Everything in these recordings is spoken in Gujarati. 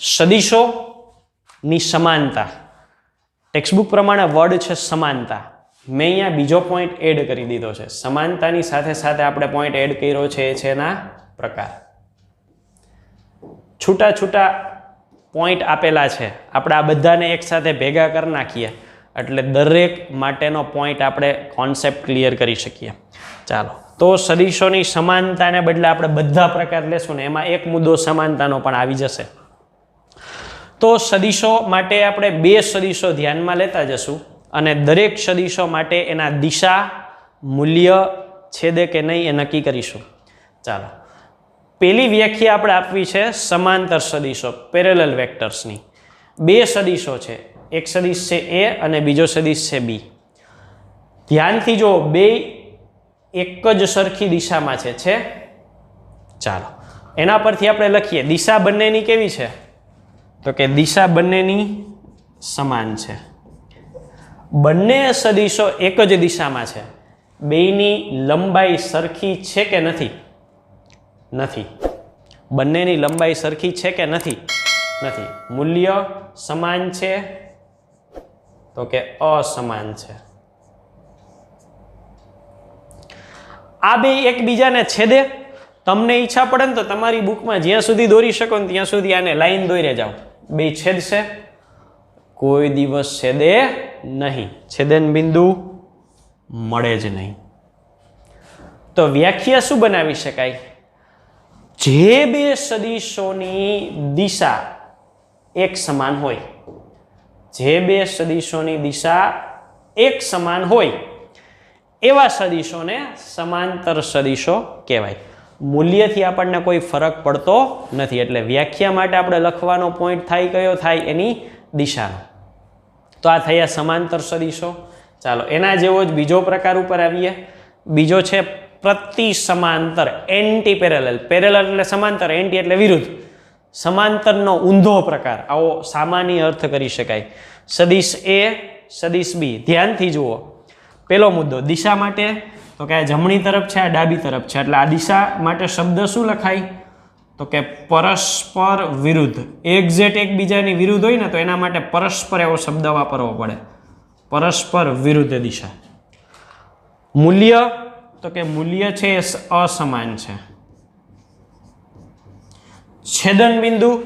સદીશોની સમાનતા. ટેક્સ્ટબુક પ્રમાણે વર્ડ છે સમાનતા. મેં અહીંયા બીજો પોઈન્ટ એડ કરી દીધો છે. સમાનતાની સાથે સાથે આપણે પોઈન્ટ એડ કર્યો છે એ છે એના પ્રકાર. છૂટા છૂટા પોઈન્ટ આપેલા છે. આપણે આ બધાને એકસાથે ભેગા કરી નાખીએ. એટલે દરેક માટેનો પોઈન્ટ આપણે કોન્સેપ્ટ ક્લિયર કરી શકીએ. ચાલો. તો સદીશોની સમાનતાને બદલે આપણે બધા પ્રકાર લેશું ને એમાં એક મુદ્દો સમાનતાનો પણ આવી જશે. તો સદીશો માટે આપણે બે સદીશો ધ્યાનમાં લેતા જશું અને દરેક સદીશો માટે એના દિશા, મૂલ્ય, છેદે કે નહીં એ નક્કી કરીશું. ચાલો. પેલી વ્યાખ્યા આપણે આપવી છે સમાંતર સદીશો પેરેલલ વેક્ટર્સની બે સદીશો છે. એક સદીશ છે એ અને બીજો સદીશ છે બી. ધ્યાનથી જો બે એક જ સરખી દિશામાં છે? ચાલો. એના પરથી આપણે લખીએ, દિશા બંનેની કેવી છે? તો કે દિશા બંનેની સમાન છે. બંને સદીશો એક જ દિશામાં છે. બેયની લંબાઈ સરખી છે કે નથી? નથી. બંનેની લંબાઈ સરખી છે કે નથી? નથી. મૂલ્ય સમાન છે? તો કે અસમાન છે. આ બે એકબીજાને છેદે. તમને ઈચ્છા પડે ને તો તમારી બુકમાં જ્યાં સુધી દોરી શકો ને ત્યાં સુધી આને લાઈન દોરે જાઓ. બે છેદશે કોઈ દિવસ છેદે નહીં. છેદન બિંદુ મળે જ નહીં. તો વ્યાખ્યા શું બનાવી શકાય? જે બે સદીશોની દિશા એક સમાન હોય, જે બે સદીશોની દિશા એક સમાન હોય, એવા સદીશોને સમાંતર સદીશો કહેવાય. મૂલ્યથી આપણને કોઈ ફરક પડતો નથી. એટલે વ્યાખ્યા માટે આપણે લખવાનો પોઈન્ટ થાય કયો? થાય એની દિશાનો. તો આ થયા સમાંતર સદીશો. ચાલો, એના જેવો જ બીજો પ્રકાર ઉપર આવીએ. બીજો છે પ્રતિ સમાંતર એન્ટી પેરેલલ પેરેલલ એટલે સમાંતર એન્ટી એટલે વિરુદ્ધ. સમાંતરનો ઊંધો પ્રકાર. આવો સામાન્ય અર્થ કરી શકાય. સદીશ એ સદીશ બી ધ્યાનથી જુઓ. પેલો મુદ્દો, દિશા માટે તો કે આ જમણી તરફ છે, આ ડાબી તરફ છે. એટલે આ દિશા માટે શબ્દ શું લખાય? તો કે પરસ્પર વિરુદ્ધ. એક્ઝેટ એકબીજાની વિરુદ્ધ હોય ને, તો એના માટે પરસ્પર એવો શબ્દ વાપરવો પડે. પરસ્પર વિરુદ્ધ દિશા. મૂલ્ય, તો કે મૂલ્ય છે એ અસમાન છે. છેદન બિંદુ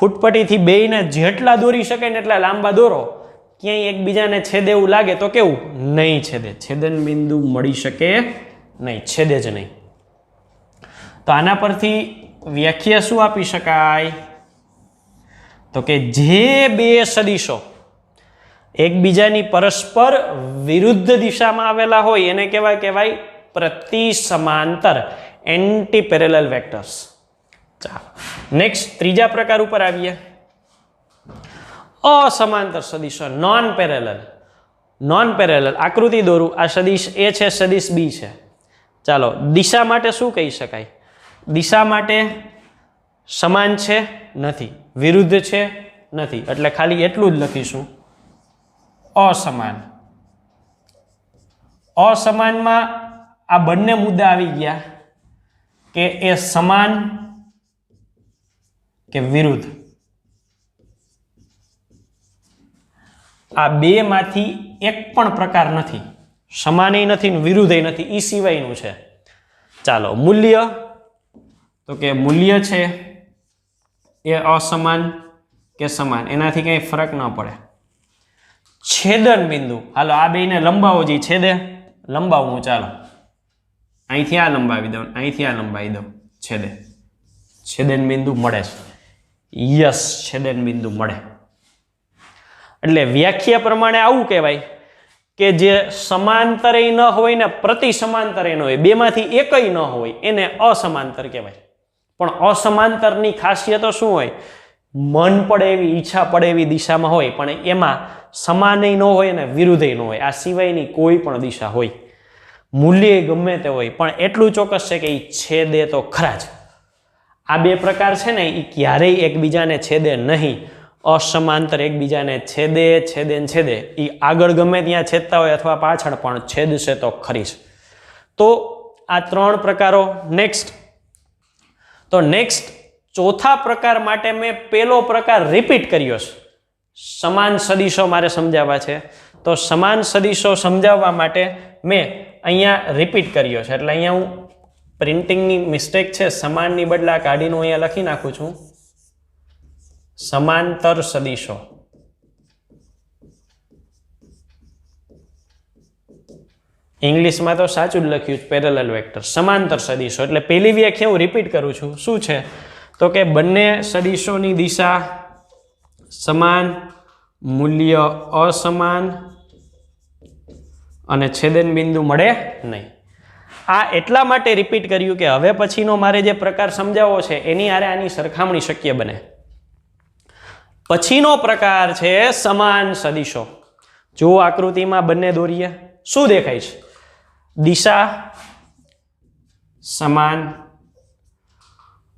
ફૂટપટ્ટીથી બેયને જેટલા દોરી શકે ને એટલા લાંબા દોરો. ક્યાંય એકબીજાને છેદે એવું લાગે તો કેવું? નહીં છેદે. છેદન બિંદુ મળી શકે નહીં. છેદે જ નહીં. તો આના પરથી વ્યાખ્યા શું આપી શકાય? તો કે જે બે સદીશો એકબીજાની પરસ્પર વિરુદ્ધ દિશામાં આવેલા હોય, એને કહેવાય કહેવાય? પ્રતિ સમાંતર એન્ટી પેરેલલ વેક્ટર્સ ચાલો. નેક્સ્ટ ત્રીજા પ્રકાર ઉપર આવીએ. અસમાંતર સદિશો નોન પેરેલલ નોન પેરેલલ આકૃતિ દોરું. આ સદીશ એ છે, સદીશ બી છે. ચાલો, દિશા માટે શું કહી શકાય? દિશા માટે સમાન છે, નથી. વિરુદ્ધ છે, નથી. એટલે ખાલી એટલું જ લખીશું. અસમાન. અસમાનમાં આ બંને મુદ્દા આવી ગયા કે એ સમાન કે વિરુદ્ધ. આ બેમાંથી એક પણ પ્રકાર નથી. સમાનય નથી ને વિરુદ્ધય નથી. એ સિવાયનું છે. ચાલો, મૂલ્ય. તો કે મૂલ્ય છે એ અસમાન કે સમાન? એનાથી કંઈ ફરક ન પડે. છેદન બિંદુ. હાલો, આ બેને લંબાવો જે, છેદે. લંબાવું ચાલો. અહીંથી આ લંબાવી દઉં, અહીંથી આ લંબાવી દઉં, છેદે. છેદન બિંદુ મળે છે. યસ, છેદન બિંદુ મળે. એટલે વ્યાખ્યા પ્રમાણે આવું કહેવાય કે જે સમાંતરે ન હોય ને પ્રતિ સમાંતરે ન હોય, બેમાંથી એકય ન હોય, એને અસમાંતર કહેવાય. પણ અસમાંતરની ખાસિયતો શું હોય? મન પડે એવી, ઈચ્છા પડે એવી દિશામાં હોય, પણ એમાં સમાનય ન હોય અને વિરુદ્ધય ન હોય. આ સિવાયની કોઈ પણ દિશા હોય. મૂલ્ય ગમે તે હોય, પણ એટલું ચોક્કસ છે કે એ છેદે તો ખરા જ. આ બે પ્રકાર છે ને એ ક્યારેય એકબીજાને છેદે નહીં. અસમાંતર એકબીજાને છેદે છેદે ને છેદે. એ આગળ ગમે ત્યાં છેદતા હોય અથવા પાછળ પણ છેદશે તો ખરી જ તો આ ત્રણ પ્રકારો નેક્સ્ટ તો નેક્સ્ટ ચોથા પ્રકાર માટે મેં પેલો પ્રકાર રિપીટ કર્યો છે. સમાન સદીશો મારે સમજાવવા છે. તો સમાન સદીશો સમજાવવા માટે મેં અહીંયા રિપીટ કર્યો છે. એટલે અહીંયા હું પ્રિન્ટિંગની મિસ્ટેક છે, સમાનની બદલા કાઢીને હું અહીંયા લખી નાખું છું. સમાંતર સદિશો. ઇંગ્લિશમાં તો સાચું જ લખ્યું પેરેલલ વેક્ટર સમાંતર સદિશો. એટલે પહેલી વ્યાખ્યા હું રિપીટ કરું છું. શું છે? તો કે બંને સદીશોની દિશા સમાન, મૂલ્ય અસમાન અને છેદન બિંદુ મળે નહીં. આ એટલા માટે રિપીટ કર્યું કે હવે પછીનો મારે જે પ્રકાર સમજાવવો છે, એની આરે આની સરખામણી શક્ય બને. પછીનો પ્રકાર છે સમાન સદિશો. જો આકૃતિમાં બંને દોરીએ, શું દેખાય છે? દિશા સમાન,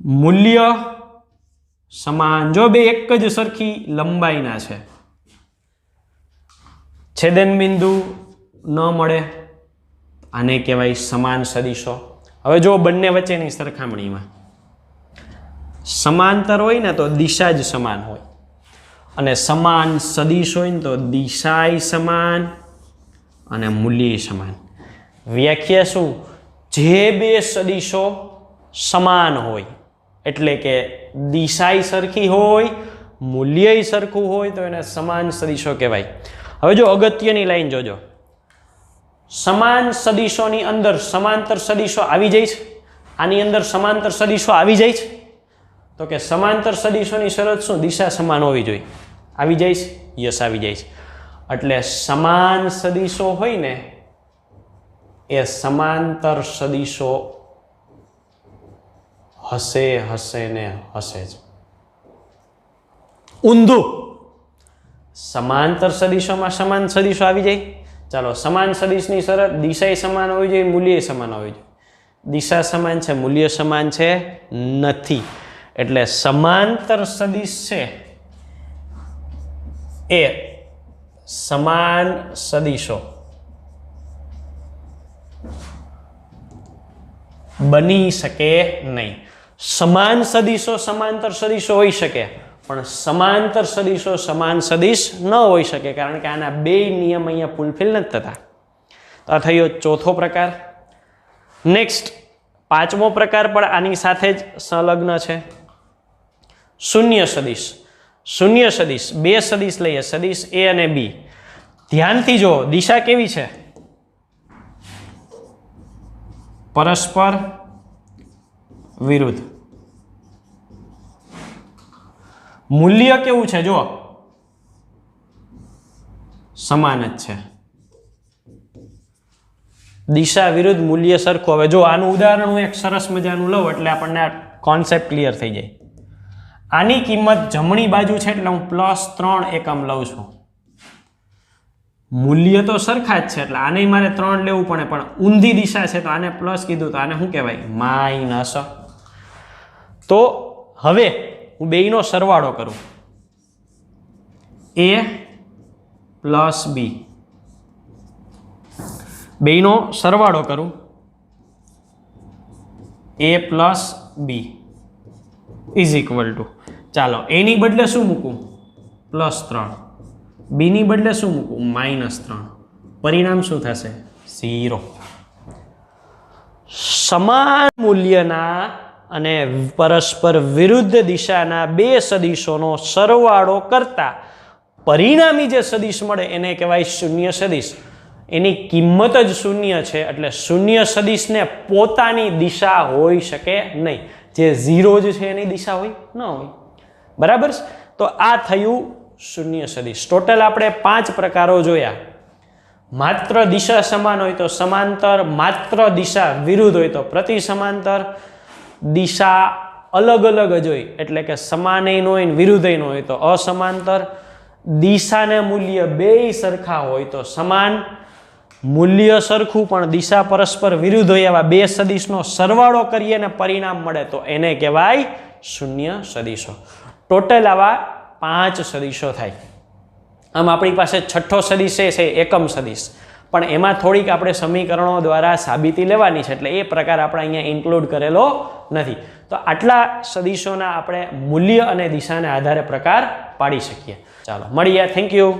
મૂલ્ય સમાન. જો બે એક જ સરખી લંબાઈના છે છેદન બિંદુ ન મળે, આને કહેવાય સમાન સદિશો. હવે જો બંને વચ્ચેની સરખામણીમાં, સમાંતર હોય ને તો દિશા જ સમાન હોય. અને સમાન સદીશ હોય ને તો દિશાય સમાન અને મૂલ્ય સમાન. વ્યાખ્યા શું? જે બે સદીશો સમાન હોય, એટલે કે દિશાય સરખી હોય, મૂલ્યય સરખું હોય, તો એને સમાન સદીશો કહેવાય. હવે જો અગત્યની લાઈન જોજો. સમાન સદીશોની અંદર સમાંતર સદીશો આવી જાય છે. આની અંદર સમાંતર સદીશો આવી જાય છે. તો કે સમાંતર સદીશોની શરત શું? દિશા સમાન હોવી જોઈએ. આવી જઈશ? યસ, આવી છે એટલે સમાન સદીશો હોય ને એ સમાંતર સદીશો હશે હશે ને હશે જ. ઊંધું. સમાંતર સદીશોમાં સમાન સદીશો આવી જાય? ચાલો, સમાન સદીશની શરત દિશાએ સમાન હોવી જોઈએ, મૂલ્ય સમાન હોવી જોઈએ. દિશા સમાન છે, મૂલ્ય સમાન છે, નથી. એટલે સમાંતર સદીશ છે એ સમાન સદીશો બની શકે નહીં. સમાન સદીશો સમાંતર સદીશો હોઈ શકે, પણ સમાંતર સદીશો સમાન સદીશ ન હોઈ શકે, કારણ કે આના બે નિયમ અહીંયા ફૂલફિલ નથી થતા. તો આ થયો ચોથો પ્રકાર. નેક્સ્ટ પાંચમો પ્રકાર પણ આની સાથે જ સંલગ્ન છે. શૂન્ય સદીશ. શૂન્ય સદીશ, બે સદીશ લઈએ, સદીશ એ અને બી ધ્યાનથી જો દિશા કેવી છે? પરસ્પર વિરુદ્ધ. મૂલ્ય કેવું છે? જો સમાન જ છે. દિશા વિરુદ્ધ મૂલ્ય સરખું. હવે જો આનું ઉદાહરણ હું એક સરસ મજાનું લઉં એટલે આપણને આ કોન્સેપ્ટ ક્લિયર થઈ જાય. આની કિંમત જમણી બાજુ છે એટલે હું પ્લસ ત્રણ એકમ લઉં છું. મૂલ્ય તો સરખા જ છે એટલે આને મારે ત્રણ લેવું પડે, પણ ઊંધી દિશા છે તો આને પ્લસ કીધું તો આને શું કહેવાય? માઇનસ તો હવે હું બેયનો સરવાળો કરું. એ પ્લસ બી બેયનો સરવાળો કરું. A plus B is equal to ચાલો એની બદલે શું મૂકું? પ્લસ ત્રણ. બીની બદલે શું મૂકું? માઇનસ ત્રણ. પરિણામ શું થશે? ઝીરો. સમાન મૂલ્યના અને પરસ્પર વિરુદ્ધ દિશાના બે સદીશોનો સરવાળો કરતા પરિણામી જે સદીશ મળે એને કહેવાય શૂન્ય સદીશ. એની કિંમત જ શૂન્ય છે, એટલે શૂન્ય સદીશને પોતાની દિશા હોઈ શકે નહીં. જે ઝીરો જ છે એની દિશા હોય, ન હોય. બરાબર? તો આ થયું શૂન્ય સદીશ. ટોટલ આપણે પાંચ પ્રકારો જોયા. માત્ર દિશા સમાન હોય તો સમાંતર, માત્ર દિશા વિરુદ્ધ હોય તો પ્રતિ સમાંતર. દિશા અલગ અલગ જ હોય, એટલે કે સમાનય ન હોય વિરુદ્ધય ન હોય તો અસમાંતર. દિશાને મૂલ્ય બેય સરખા હોય તો સમાન. મૂલ્ય સરખું પણ દિશા પરસ્પર વિરુદ્ધ હોય એવા બે સદીશનો સરવાળો કરીએ ને પરિણામ મળે તો એને કહેવાય શૂન્ય સદીશો. ટોટલ આવા પાંચ સદીશો થાય. આમ આપણી પાસે છઠ્ઠો સદીશ છે, એકમ સદીશ. પણ એમાં થોડીક આપણે સમીકરણો દ્વારા સાબિતી લેવાની છે, એટલે એ પ્રકાર આપણે અહીંયા ઇન્ક્લુડ કરેલો નથી. તો આટલા સદીશોના આપણે મૂલ્ય અને દિશાને આધારે પ્રકાર પાડી શકીએ. ચાલો, મળીએ. Thank you